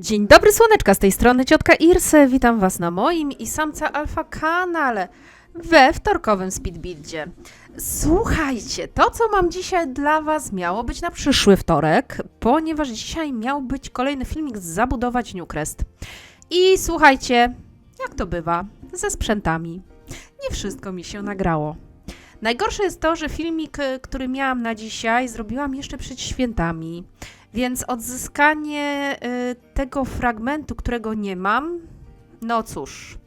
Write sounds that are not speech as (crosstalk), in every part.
Dzień dobry słoneczka, z tej strony ciotka Irse, witam was na moim i samca alfa kanale we wtorkowym speedbuildzie. Słuchajcie, to co mam dzisiaj dla was miało być na przyszły wtorek, ponieważ dzisiaj miał być kolejny filmik z zabudować Newcrest. I słuchajcie, jak to bywa ze sprzętami, nie wszystko mi się nagrało. Najgorsze jest to, że filmik, y, który miałam na dzisiaj, zrobiłam jeszcze przed świętami. Więc odzyskanie y, tego fragmentu, którego nie mam, no cóż,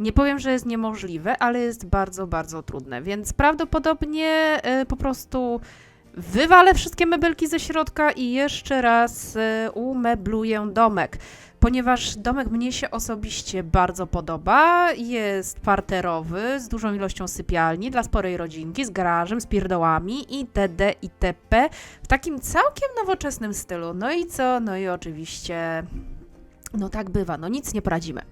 nie powiem, że jest niemożliwe, ale jest bardzo, bardzo trudne. Więc prawdopodobnie y, po prostu wywalę wszystkie mebelki ze środka i jeszcze raz y, umebluję domek. Ponieważ domek mnie się osobiście bardzo podoba, jest parterowy, z dużą ilością sypialni dla sporej rodzinki, z garażem, z pierdołami itd. itp. w takim całkiem nowoczesnym stylu. No i co? No i oczywiście, no tak bywa, no nic nie poradzimy.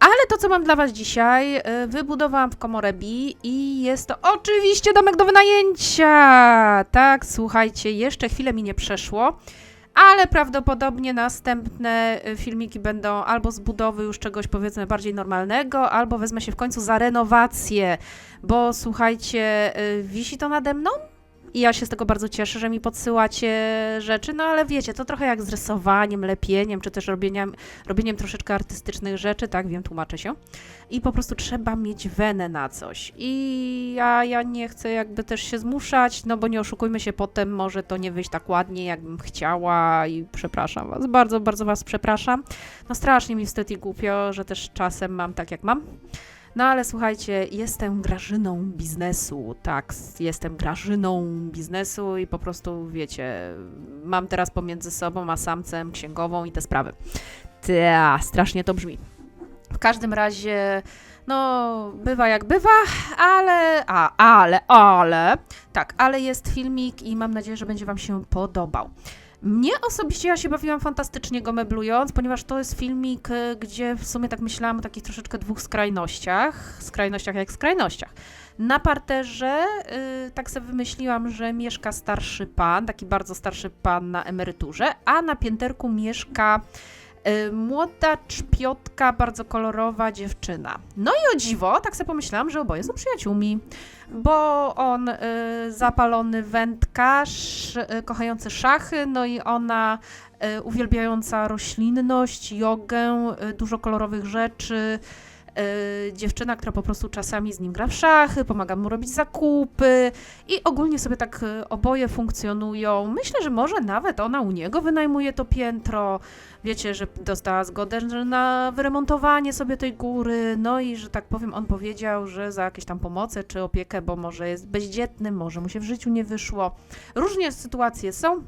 Ale to, co mam dla Was dzisiaj, y, wybudowałam w Komorebi i jest to oczywiście domek do wynajęcia. Tak, słuchajcie, jeszcze chwilę mi nie przeszło, ale prawdopodobnie następne y, filmiki będą albo z budowy już czegoś powiedzmy bardziej normalnego, albo wezmę się w końcu za renowację, bo słuchajcie, y, wisi to nade mną. I ja się z tego bardzo cieszę, że mi podsyłacie rzeczy, no ale wiecie, to trochę jak z rysowaniem, lepieniem, czy też robieniem, robieniem troszeczkę artystycznych rzeczy, tak, wiem, tłumaczę się. I po prostu trzeba mieć wenę na coś. I ja, ja nie chcę jakby też się zmuszać, no bo nie oszukujmy się, potem może to nie wyjść tak ładnie, jakbym chciała i przepraszam was, bardzo, bardzo was przepraszam. No strasznie mi wstyd i głupio, że też czasem mam tak, jak mam. No ale słuchajcie, jestem grażyną biznesu, tak, jestem grażyną biznesu i po prostu, wiecie, mam teraz pomiędzy sobą a samcem księgową i te sprawy. Ta, strasznie to brzmi. W każdym razie, no, bywa jak bywa, ale, a, ale, ale, tak, ale jest filmik i mam nadzieję, że będzie Wam się podobał. Mnie osobiście ja się bawiłam fantastycznie go meblując, ponieważ to jest filmik, y, gdzie w sumie tak myślałam o takich troszeczkę dwóch skrajnościach, skrajnościach jak skrajnościach. Na parterze y, tak sobie wymyśliłam, że mieszka starszy pan, taki bardzo starszy pan na emeryturze, a na pięterku mieszka młoda czpiotka, bardzo kolorowa dziewczyna. No i o dziwo, tak sobie pomyślałam, że oboje są przyjaciółmi bo on y, zapalony wędkarz, y, kochający szachy, no i ona y, uwielbiająca roślinność, jogę, y, dużo kolorowych rzeczy. Y, dziewczyna, która po prostu czasami z nim gra w szachy, pomaga mu robić zakupy i ogólnie sobie tak y, oboje funkcjonują. Myślę, że może nawet ona u niego wynajmuje to piętro. Wiecie, że dostała zgodę na wyremontowanie sobie tej góry, no i że tak powiem, on powiedział, że za jakieś tam pomoce czy opiekę, bo może jest bezdzietnym, może mu się w życiu nie wyszło. Różnie sytuacje są.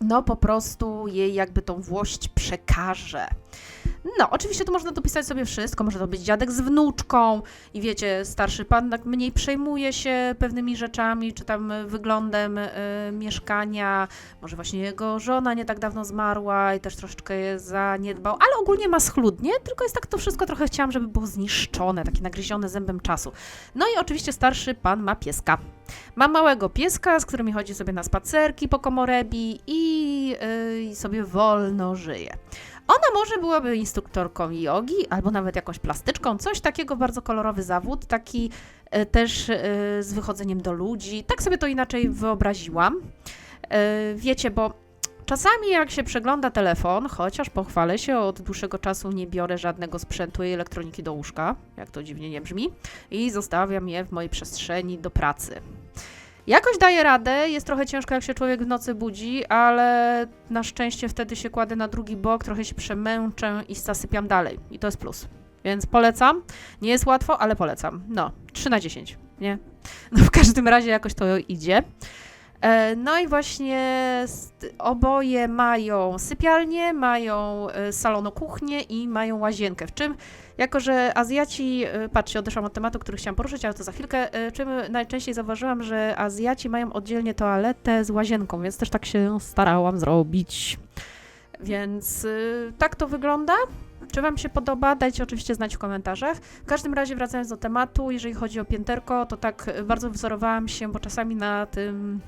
No po prostu jej jakby tą włość przekaże. No, oczywiście tu można dopisać sobie wszystko, może to być dziadek z wnuczką i wiecie, starszy pan tak mniej przejmuje się pewnymi rzeczami, czy tam y, wyglądem y, mieszkania, może właśnie jego żona nie tak dawno zmarła i też troszeczkę je zaniedbał, ale ogólnie ma schludnie, tylko jest tak to wszystko trochę chciałam, żeby było zniszczone, takie nagryzione zębem czasu. No i oczywiście starszy pan ma pieska. Ma małego pieska, z którymi chodzi sobie na spacerki po Komorebi i, yy, i sobie wolno żyje. Ona może byłaby instruktorką jogi, albo nawet jakąś plastyczką, coś takiego, bardzo kolorowy zawód, taki e, też e, z wychodzeniem do ludzi. Tak sobie to inaczej wyobraziłam. E, wiecie, bo czasami jak się przegląda telefon, chociaż pochwalę się, od dłuższego czasu nie biorę żadnego sprzętu i elektroniki do łóżka, jak to dziwnie nie brzmi, i zostawiam je w mojej przestrzeni do pracy. Jakoś daję radę, jest trochę ciężko jak się człowiek w nocy budzi, ale na szczęście wtedy się kładę na drugi bok, trochę się przemęczę i zasypiam dalej. I to jest plus. Więc polecam. Nie jest łatwo, ale polecam. No, 3 na 10, nie? No w każdym razie jakoś to idzie. E, No i właśnie oboje mają sypialnię, mają e, salono-kuchnię i mają łazienkę. W czym, jako że Azjaci, e, patrzcie, odeszłam od tematu, który chciałam poruszyć, ale to za chwilkę, e, czym najczęściej zauważyłam, że Azjaci mają oddzielnie toaletę z łazienką, więc też tak się starałam zrobić. Więc y, tak to wygląda. Czy Wam się podoba? Dajcie oczywiście znać w komentarzach. W każdym razie, wracając do tematu, jeżeli chodzi o pięterko, to tak y, bardzo wzorowałam się, bo czasami na tym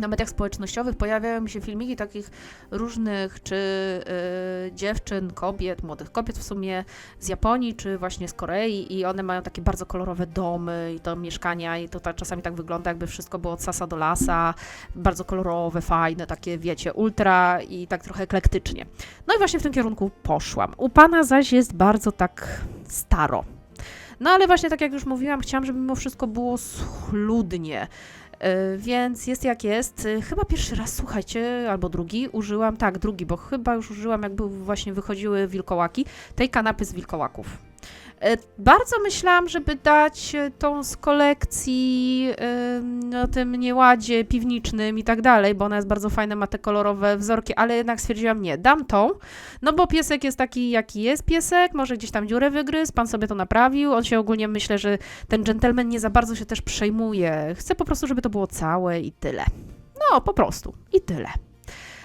na mediach społecznościowych pojawiają się filmiki takich różnych, czy y, dziewczyn, kobiet, młodych kobiet w sumie z Japonii, czy właśnie z Korei i one mają takie bardzo kolorowe domy i to mieszkania i to ta, czasami tak wygląda, jakby wszystko było od sasa do lasa, bardzo kolorowe, fajne, takie wiecie, ultra i tak trochę eklektycznie. No i właśnie w tym kierunku poszłam. U pana zaś jest bardzo tak staro. No ale właśnie tak jak już mówiłam, chciałam, żeby mimo wszystko było schludnie. Yy, Więc jest jak jest. Yy, Chyba pierwszy raz, słuchajcie, albo drugi użyłam, tak, drugi, bo chyba już użyłam, jak były właśnie wychodziły wilkołaki, tej kanapy z wilkołaków. Yy, Bardzo myślałam, żeby dać yy, tą z kolekcji yy, no, tym nieładzie piwnicznym i tak dalej, bo ona jest bardzo fajna, ma te kolorowe wzorki, ale jednak stwierdziłam, nie, dam tą, no bo piesek jest taki, jaki jest piesek, może gdzieś tam dziurę wygryzł, pan sobie to naprawił, on się ogólnie, myślę, że ten gentleman nie za bardzo się też przejmuje. Chcę po prostu, żeby to było całe i tyle. No, po prostu. I tyle.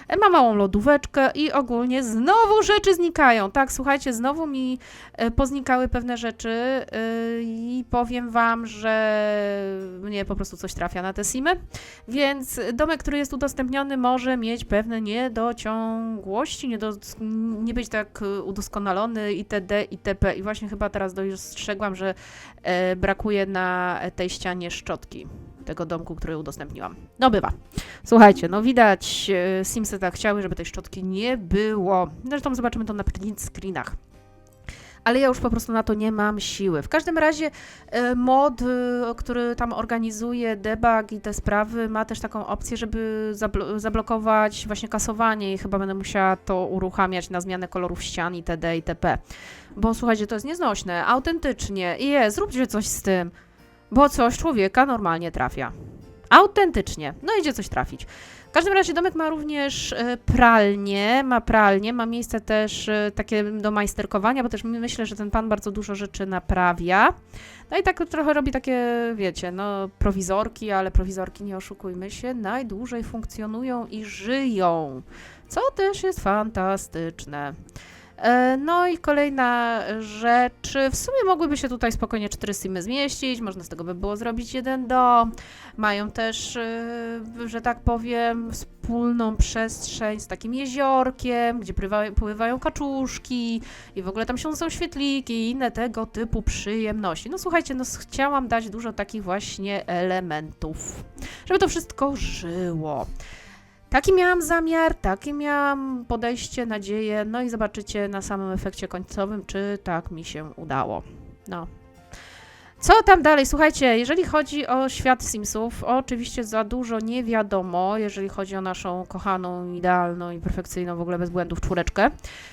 E, Ma małą lodóweczkę i ogólnie znowu rzeczy znikają. Tak, słuchajcie, znowu mi e, poznikały pewne rzeczy e, i powiem Wam, że mnie po prostu coś trafia na te simy. Więc domek, który jest udostępniony, może mieć pewne niedociągłości, niedos- nie być tak udoskonalony itd. itp. I właśnie chyba teraz dostrzegłam, że brakuje na tej ścianie szczotki tego domku, który udostępniłam. No bywa. Słuchajcie, no widać, e, Simsy tak chciały, żeby tej szczotki nie było. Zresztą zobaczymy to na print screenach. Ale ja już po prostu na to nie mam siły. W każdym razie e, mod, e, który tam organizuje debug i te sprawy, ma też taką opcję, żeby zablo- zablokować właśnie kasowanie i chyba będę musiała to uruchamiać na zmianę kolorów ścian itd. itp. Bo słuchajcie, to jest nieznośne, autentycznie. I je, zróbcie coś z tym, bo coś człowieka normalnie trafia. Autentycznie. No idzie coś trafić. W każdym razie domek ma również e, pralnię, ma pralnię, ma miejsce też e, takie do majsterkowania, bo też myślę, że ten pan bardzo dużo rzeczy naprawia. No i tak trochę robi takie, wiecie, no prowizorki, ale prowizorki, nie oszukujmy się, najdłużej funkcjonują i żyją, co też jest fantastyczne. E, No i kolejna rzecz. W sumie mogłyby się tutaj spokojnie cztery simy zmieścić, można z tego by było zrobić jeden dom. Mają też, e, że tak powiem, wspólną przestrzeń z takim jeziorkiem, gdzie pływają, kaczuszki i w ogóle tam się są świetliki i inne tego typu przyjemności. No słuchajcie, no chciałam dać dużo takich właśnie elementów, żeby to wszystko żyło. Taki miałam zamiar, takie miałam podejście, nadzieję, no i zobaczycie na samym efekcie końcowym, czy tak mi się udało. No. Co tam dalej? Słuchajcie, jeżeli chodzi o świat Simsów, oczywiście za dużo nie wiadomo, jeżeli chodzi o naszą kochaną, idealną i perfekcyjną, w ogóle bez błędów czwóreczkę,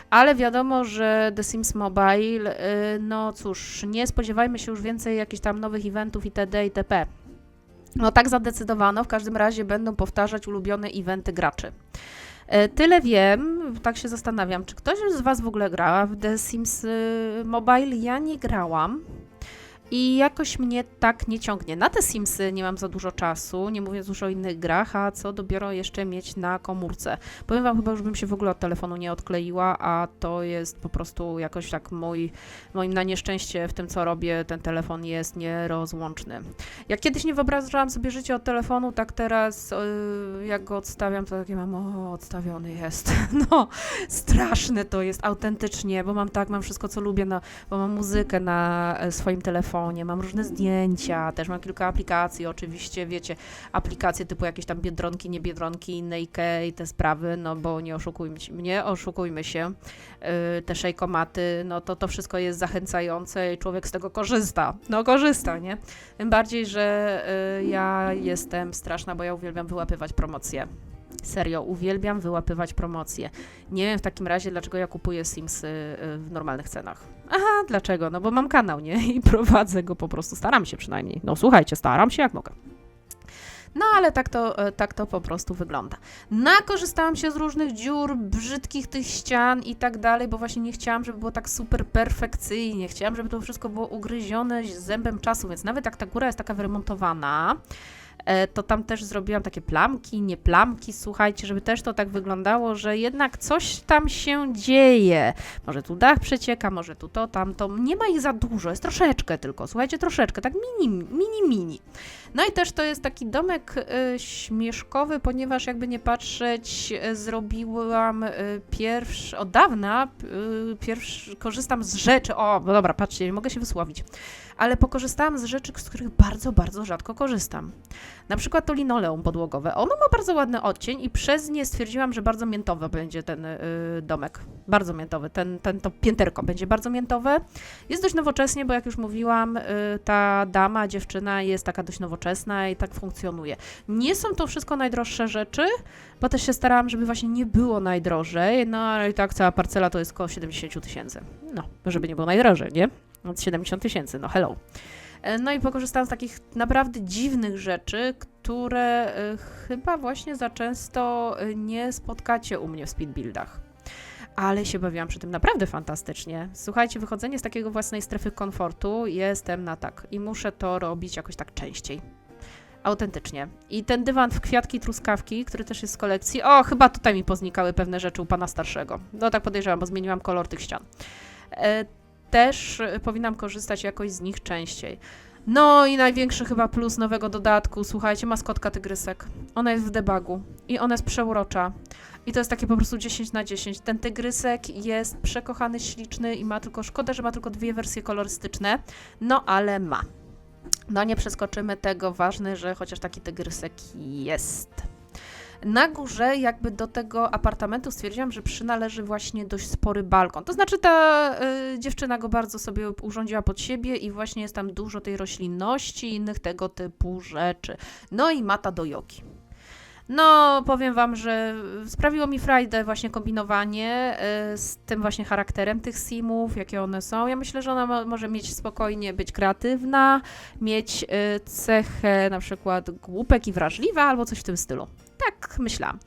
ale wiadomo, że The Sims Mobile, y, no cóż, nie spodziewajmy się już więcej jakichś tam nowych eventów itd. itp. No tak zadecydowano, w każdym razie będą powtarzać ulubione eventy graczy. E, Tyle wiem, tak się zastanawiam, czy ktoś z Was w ogóle grała w The Sims y, Mobile? Ja nie grałam. I jakoś mnie tak nie ciągnie. Na te Simsy nie mam za dużo czasu, nie mówiąc już o innych grach, a co dopiero jeszcze mieć na komórce. Powiem Wam, chyba już bym się w ogóle od telefonu nie odkleiła, a to jest po prostu jakoś tak mój, moim na nieszczęście w tym, co robię, ten telefon jest nierozłączny. Jak kiedyś nie wyobrażałam sobie życia od telefonu, tak teraz yy, jak go odstawiam, to takie mam, o, odstawiony jest. (laughs) No, straszne to jest, autentycznie, bo mam tak, mam wszystko, co lubię, na, bo mam muzykę na e, swoim telefonie, mam różne zdjęcia, też mam kilka aplikacji, oczywiście, wiecie, aplikacje typu jakieś tam Biedronki, nie Biedronki, Nike i te sprawy, no bo nie oszukujmy się, oszukujmy się, yy, te szejkomaty, no to to wszystko jest zachęcające i człowiek z tego korzysta, no korzysta, nie? Tym bardziej, że y, ja jestem straszna, bo ja uwielbiam wyłapywać promocje. Serio, uwielbiam wyłapywać promocje. Nie wiem w takim razie, dlaczego ja kupuję Simsy y, w normalnych cenach. Aha, dlaczego? No bo mam kanał, nie? (laughs) I prowadzę go po prostu. Staram się przynajmniej. No słuchajcie, staram się jak mogę. No ale tak to, e, tak to po prostu wygląda. Nakorzystałam się z różnych dziur, brzydkich tych ścian i tak dalej, bo właśnie nie chciałam, żeby było tak super perfekcyjnie. Chciałam, żeby to wszystko było ugryzione z zębem czasu, więc nawet jak ta góra jest taka wyremontowana, to tam też zrobiłam takie plamki, nie plamki, słuchajcie, żeby też to tak wyglądało, że jednak coś tam się dzieje. Może tu dach przecieka, może tu to, tamto. Nie ma ich za dużo, jest troszeczkę tylko, słuchajcie, troszeczkę, tak mini, mini, mini. No i też to jest taki domek y, śmieszkowy, ponieważ jakby nie patrzeć, y, zrobiłam y, pierwszy, od dawna pierwszy, korzystam z rzeczy, o, no dobra, patrzcie, nie mogę się wysłowić, ale pokorzystałam z rzeczy, z których bardzo, bardzo rzadko korzystam. Na przykład to linoleum podłogowe. Ono ma bardzo ładny odcień i przez nie stwierdziłam, że bardzo miętowy będzie ten y, domek. Bardzo miętowy. Ten, ten, to pięterko będzie bardzo miętowe. Jest dość nowocześnie, bo jak już mówiłam, y, ta dama, dziewczyna jest taka dość nowoczesna i tak funkcjonuje. Nie są to wszystko najdroższe rzeczy, bo też się starałam, żeby właśnie nie było najdrożej, no ale i tak cała parcela to jest około 70 tysięcy. No, żeby nie było najdrożej, nie? Od 70 tysięcy, no hello. E, No i pokorzystałam z takich naprawdę dziwnych rzeczy, które e, chyba właśnie za często e, nie spotkacie u mnie w speedbuildach. Ale się bawiłam przy tym naprawdę fantastycznie. Słuchajcie, wychodzenie z takiego własnej strefy komfortu jestem na tak i muszę to robić jakoś tak częściej. Autentycznie. I ten dywan w kwiatki truskawki, który też jest z kolekcji. O, chyba tutaj mi poznikały pewne rzeczy u pana starszego. No tak podejrzewam, bo zmieniłam kolor tych ścian. E, też e, powinnam korzystać jakoś z nich częściej. No i największy chyba plus nowego dodatku, słuchajcie, maskotka tygrysek. Ona jest w debugu i ona jest przeurocza. I to jest takie po prostu 10 na 10. Ten tygrysek jest przekochany, śliczny i ma tylko, szkoda, że ma tylko dwie wersje kolorystyczne, no ale ma. No nie przeskoczymy tego, ważne, że chociaż taki tygrysek jest. Na górze, jakby do tego apartamentu stwierdziłam, że przynależy właśnie dość spory balkon. To znaczy, ta y, dziewczyna go bardzo sobie urządziła pod siebie i właśnie jest tam dużo tej roślinności i innych tego typu rzeczy. No i mata do jogi. No, powiem Wam, że sprawiło mi frajdę właśnie kombinowanie y, z tym właśnie charakterem tych simów, jakie one są. Ja myślę, że ona mo- może mieć spokojnie być kreatywna, mieć y, cechę na przykład głupek i wrażliwa albo coś w tym stylu. Tak myślałam.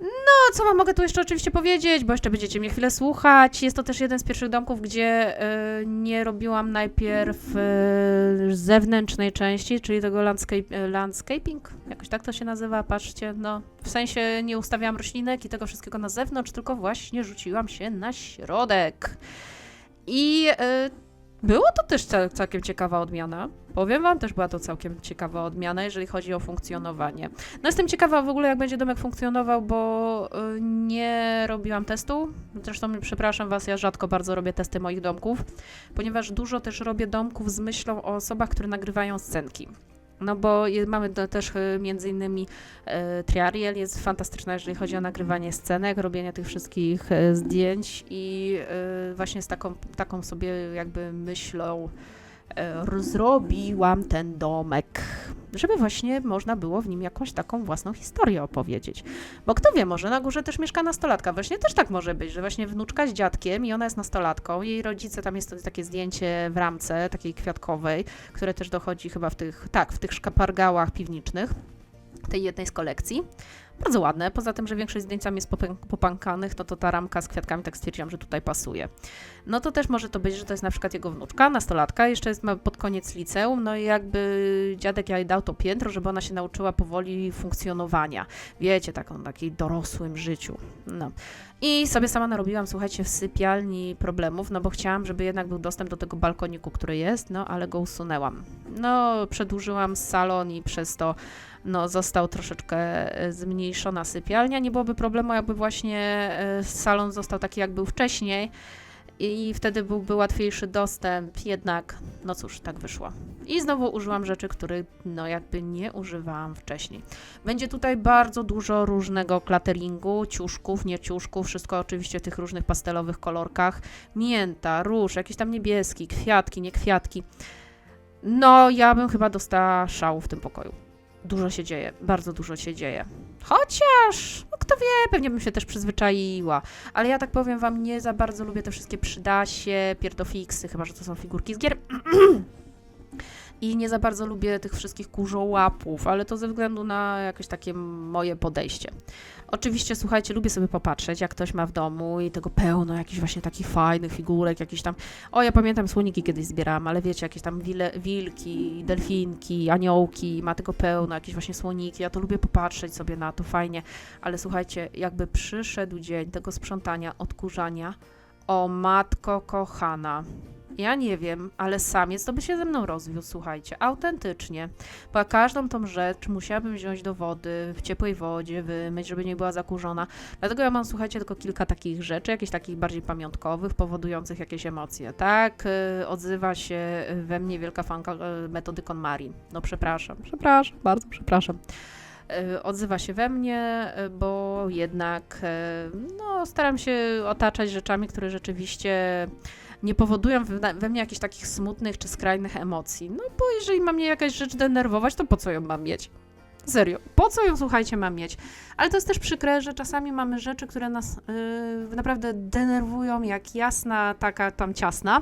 No, co wam mogę tu jeszcze oczywiście powiedzieć, bo jeszcze będziecie mnie chwilę słuchać. Jest to też jeden z pierwszych domków, gdzie y, nie robiłam najpierw y, zewnętrznej części, czyli tego landscape, y, landscaping, jakoś tak to się nazywa, patrzcie, no w sensie nie ustawiałam roślinek i tego wszystkiego na zewnątrz, tylko właśnie rzuciłam się na środek. I y, było to też cał, całkiem ciekawa odmiana. Powiem Wam, też była to całkiem ciekawa odmiana, jeżeli chodzi o funkcjonowanie. No jestem ciekawa w ogóle, jak będzie domek funkcjonował, bo y, nie robiłam testu. Zresztą przepraszam Was, ja rzadko bardzo robię testy moich domków, ponieważ dużo też robię domków z myślą o osobach, które nagrywają scenki. No bo mamy też y, między innymi y, Triariel jest fantastyczna, jeżeli chodzi o nagrywanie scenek, robienie tych wszystkich y, zdjęć i y, właśnie z taką, taką sobie jakby myślą zrobiłam ten domek, żeby właśnie można było w nim jakąś taką własną historię opowiedzieć. Bo kto wie, może na górze też mieszka nastolatka. Właśnie też tak może być, że właśnie wnuczka z dziadkiem i ona jest nastolatką. Jej rodzice, tam jest takie zdjęcie w ramce, takiej kwiatkowej, które też dochodzi chyba w tych, tak, w tych szkapargałach piwniczych tej jednej z kolekcji. Bardzo ładne, poza tym, że większość zdjęć jest popankanych, no to ta ramka z kwiatkami tak stwierdziłam, że tutaj pasuje. No to też może to być, że to jest na przykład jego wnuczka, nastolatka, jeszcze jest pod koniec liceum, no i jakby dziadek jej dał to piętro, żeby ona się nauczyła powoli funkcjonowania. Wiecie, taką takiej dorosłym życiu. No. I sobie sama narobiłam, słuchajcie, w sypialni problemów, no bo chciałam, żeby jednak był dostęp do tego balkoniku, który jest, no ale go usunęłam. No, przedłużyłam salon i przez to no, został troszeczkę e, zmniejszona sypialnia. Nie byłoby problemu, jakby właśnie e, salon został taki, jak był wcześniej i wtedy byłby łatwiejszy dostęp, jednak, no cóż, tak wyszło. I znowu użyłam rzeczy, których, no jakby nie używałam wcześniej. Będzie tutaj bardzo dużo różnego klateringu, ciuszków, nie ciuszków, wszystko oczywiście w tych różnych pastelowych kolorkach. Mięta, róż, jakieś tam niebieski, kwiatki, nie kwiatki. No, ja bym chyba dostała szału w tym pokoju. Dużo się dzieje, bardzo dużo się dzieje. Chociaż, no kto wie, pewnie bym się też przyzwyczaiła. Ale ja tak powiem wam, nie za bardzo lubię te wszystkie przydasie, pierdofiksy, chyba że to są figurki z gier. (clears throat) I nie za bardzo lubię tych wszystkich kurzołapów, ale to ze względu na jakieś takie moje podejście. Oczywiście, słuchajcie, lubię sobie popatrzeć, jak ktoś ma w domu i tego pełno jakichś właśnie takich fajnych figurek, jakiś tam... O, ja pamiętam, słoniki kiedyś zbierałam, ale wiecie, jakieś tam wile, wilki, delfinki, aniołki, ma tego pełno, jakieś właśnie słoniki, ja to lubię popatrzeć sobie na to, fajnie. Ale słuchajcie, jakby przyszedł dzień tego sprzątania, odkurzania, o matko kochana, Ja nie wiem, ale samiec to by się ze mną rozwiózł, słuchajcie, autentycznie. Bo każdą tą rzecz musiałabym wziąć do wody, w ciepłej wodzie, wymyć, żeby nie była zakurzona. Dlatego ja mam, słuchajcie, tylko kilka takich rzeczy, jakichś takich bardziej pamiątkowych, powodujących jakieś emocje. Tak y, odzywa się we mnie wielka fanka y, metody KonMari. No przepraszam, przepraszam, bardzo przepraszam. Y, Odzywa się we mnie, y, bo jednak y, no, staram się otaczać rzeczami, które rzeczywiście nie powodują we, mnie jakichś takich smutnych czy skrajnych emocji. No bo jeżeli ma mnie jakaś rzecz denerwować, to po co ją mam mieć? Serio, po co ją, słuchajcie, mam mieć? Ale to jest też przykre, że czasami mamy rzeczy, które nas yy, naprawdę denerwują, jak jasna, taka tam ciasna.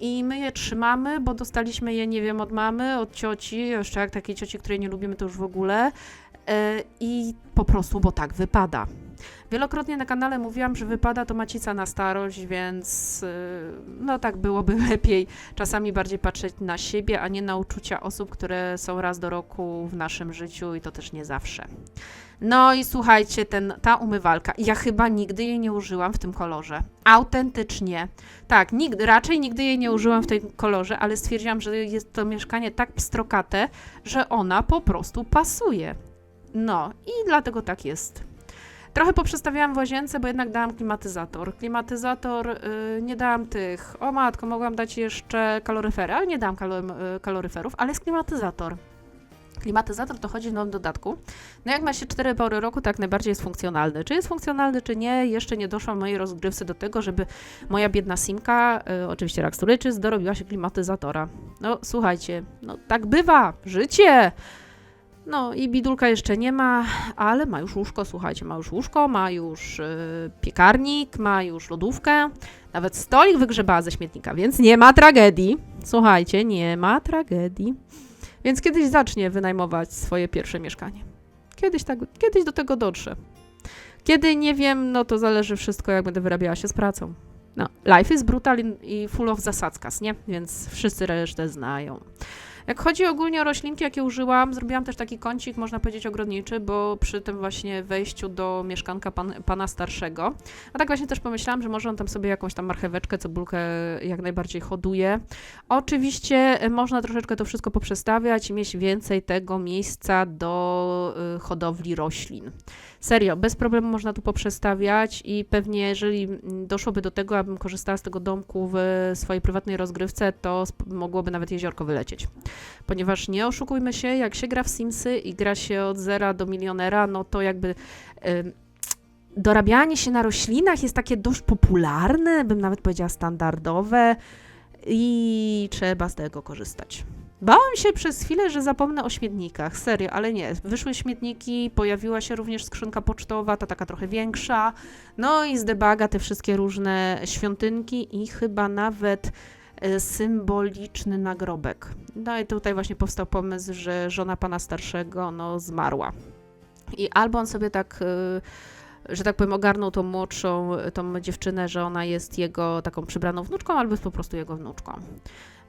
I my je trzymamy, bo dostaliśmy je, nie wiem, od mamy, od cioci, jeszcze jak takiej cioci, której nie lubimy, to już w ogóle. Yy, I po prostu, bo tak wypada. Wielokrotnie na kanale mówiłam, że wypada to macica na starość, więc yy, no tak byłoby (laughs) lepiej czasami bardziej patrzeć na siebie, a nie na uczucia osób, które są raz do roku w naszym życiu i to też nie zawsze. No i słuchajcie, ten, ta umywalka, ja chyba nigdy jej nie użyłam w tym kolorze. Autentycznie. Tak, nigdy, raczej nigdy jej nie użyłam w tym kolorze, ale stwierdziłam, że jest to mieszkanie tak pstrokate, że ona po prostu pasuje. No i dlatego tak jest. Trochę poprzestawiałam w łazience, bo jednak dałam klimatyzator. Klimatyzator, y, nie dałam tych, o matko, mogłam dać jeszcze kaloryfery, ale nie dałam y, kaloryferów, ale jest klimatyzator. Klimatyzator to chodzi w nowym dodatku. No jak ma się cztery pory roku, tak najbardziej jest funkcjonalny. Czy jest funkcjonalny, czy nie, jeszcze nie doszłam w mojej rozgrywce do tego, żeby moja biedna Simka, y, oczywiście Raksturyczys, dorobiła się klimatyzatora. No słuchajcie, no tak bywa, życie! No i bidulka jeszcze nie ma, ale ma już łóżko, słuchajcie, ma już łóżko, ma już y, piekarnik, ma już lodówkę, nawet stolik wygrzebała ze śmietnika, więc nie ma tragedii. Słuchajcie, nie ma tragedii. Więc kiedyś zacznie wynajmować swoje pierwsze mieszkanie. Kiedyś, tak, kiedyś do tego dotrze. Kiedy nie wiem, no to zależy wszystko, jak będę wyrabiała się z pracą. No, life is brutal i full of zasadzkas, nie? Więc wszyscy resztę znają. Jak chodzi ogólnie o roślinki, jakie użyłam, zrobiłam też taki kącik, można powiedzieć, ogrodniczy, bo przy tym właśnie wejściu do mieszkanka pan, pana starszego. A tak właśnie też pomyślałam, że może on tam sobie jakąś tam marcheweczkę, cebulkę jak najbardziej hoduje. Oczywiście e, można troszeczkę to wszystko poprzestawiać i mieć więcej tego miejsca do y, hodowli roślin. Serio, bez problemu można tu poprzestawiać i pewnie jeżeli doszłoby do tego, abym korzystała z tego domku w swojej prywatnej rozgrywce, to mogłoby nawet jeziorko wylecieć. Ponieważ nie oszukujmy się, jak się gra w Simsy i gra się od zera do milionera, no to jakby ym, dorabianie się na roślinach jest takie dość popularne, bym nawet powiedziała standardowe i trzeba z tego korzystać. Bałam się przez chwilę, że zapomnę o śmietnikach, serio, ale nie. Wyszły śmietniki, pojawiła się również skrzynka pocztowa, ta taka trochę większa, no i z debaga te wszystkie różne świątynki i chyba nawet symboliczny nagrobek. No i tutaj właśnie powstał pomysł, że żona pana starszego, no, zmarła. I albo on sobie tak... e, że tak powiem, ogarnął tą młodszą, tą dziewczynę, że ona jest jego taką przybraną wnuczką, albo jest po prostu jego wnuczką.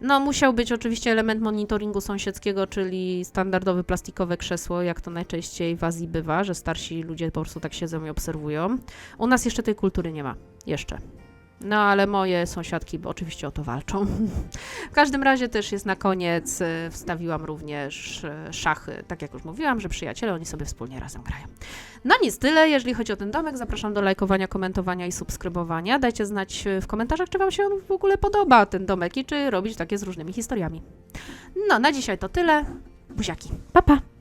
No, musiał być oczywiście element monitoringu sąsiedzkiego, czyli standardowe plastikowe krzesło, jak to najczęściej w Azji bywa, że starsi ludzie po prostu tak siedzą i obserwują. U nas jeszcze tej kultury nie ma. Jeszcze. No, ale moje sąsiadki oczywiście o to walczą. W każdym razie też jest na koniec, y, wstawiłam również y, szachy, tak jak już mówiłam, że przyjaciele, oni sobie wspólnie razem grają. No nic, tyle, jeżeli chodzi o ten domek. Zapraszam do lajkowania, komentowania i subskrybowania. Dajcie znać y, w komentarzach, czy Wam się on w ogóle podoba, ten domek, i czy robić takie z różnymi historiami. No, na dzisiaj to tyle. Buziaki. Pa, pa!